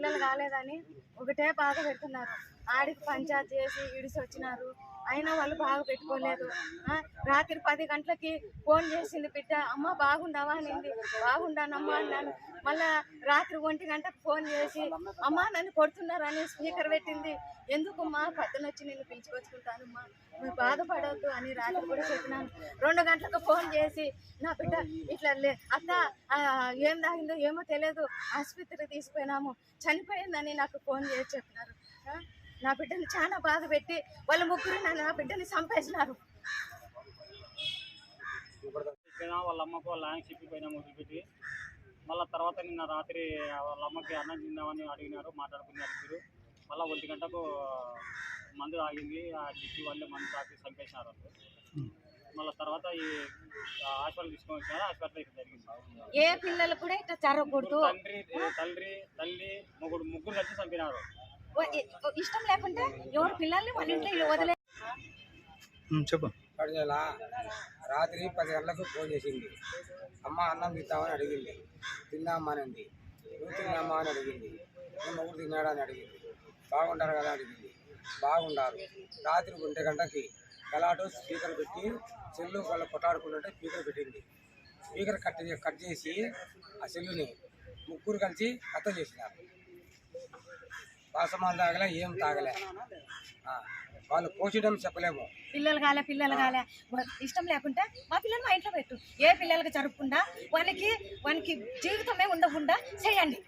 పిల్లలు కాలేదని ఒకటే బాధ పెడుతున్నారు. ఆడికి పంచాయతీ చేసి ఇడిసి వచ్చినారు. అయినా వాళ్ళు బాగా పెట్టుకోలేదు. రాత్రి పది గంటలకి ఫోన్ చేసింది బిడ్డ అమ్మ బాగుండవా? అనింది బాగుండానమ్మా అన్నాను. మళ్ళా రాత్రి ఒంటి గంటకు ఫోన్ చేసి అమ్మ నన్ను కొడుతున్నారని స్పీకర్ పెట్టింది. ఎందుకమ్మా? మా వచ్చి నేను పిలుచుకొచ్చుకుంటానమ్మా. మీరు బాధపడవద్దు అని రాత్రి కూడా చెప్పినాను. రెండు గంటలకు ఫోన్ చేసి నా బిడ్డ ఇట్లా లే అత్త ఏం తాగిందో ఏమో తెలియదు. ఆసుపత్రికి తీసుకుపోయినాము. చనిపోయిందని నాకు ఫోన్ చేసి చెప్పినారు. నా బిడ్డని చాలా బాధ పెట్టి వాళ్ళ ముగ్గురు నన్ను నా బిడ్డని చంపేసినారు. వాళ్ళ అమ్మకు వాళ్ళ ఆయన చెప్పిపోయినా వదిలిపెట్టి మళ్ళీ తర్వాత నిన్న రాత్రి వాళ్ళ అమ్మకి అన్నం తిందామని అడిగినారు మాట్లాడుకున్నారు ఇద్దరు. మళ్ళీ ఒంటి గంటకు మందు తాగింది ఆ చెప్పి వాళ్ళే మందు తాగి చంపేసినారు. మళ్ళీ తర్వాత ఈ హాస్పిటల్ తీసుకొని వచ్చినారు హాస్పిటల్ ఇక్కడ జరిగింది. ఏ పిల్లలు కూడా ఇట్లా జరగకూడదు. తండ్రి తండ్రి తల్లి ముగ్గురు ముగ్గురు కలిసి చంపినారు. ఇష్టం లేకుంటే ఎవరు పిల్లల్ని వాళ్ళ ఇంట్లో వదిలే చెప్పు. రాత్రి పది గంటలకు ఫోన్ చేసింది. అమ్మ అన్నం తింటామని అడిగింది. తిన్నామా అని అంది. నువ్వు తిన్నామా అని అడిగింది. నువ్వు మొగుడు తిన్నాడా అని అడిగింది. బాగుంటారు కదా అడిగింది. బాగుండారు. రాత్రి ఒంటి గంటకి గలాటు స్పీకర్ పెట్టి సెల్లు వాళ్ళు కొట్టాడుకుంటుంటే స్పీకర్ పెట్టింది. స్పీకర్ కట్ చే- కట్ చేసి ఆ సెల్లుని ముగ్గురు కలిసి హత్య చేసినారు. పాసమాలు తాగలే ఏం తాగలే. వాళ్ళు పోషడం చెప్పలేము. పిల్లలు కాలే పిల్లలు కాలే. ఇష్టం లేకుంటే మా పిల్లలు మా ఇంట్లో పెట్టు. ఏ పిల్లలకి జరగకుండా వానికి వానికి జీవితమే ఉండకుండా చేయండి.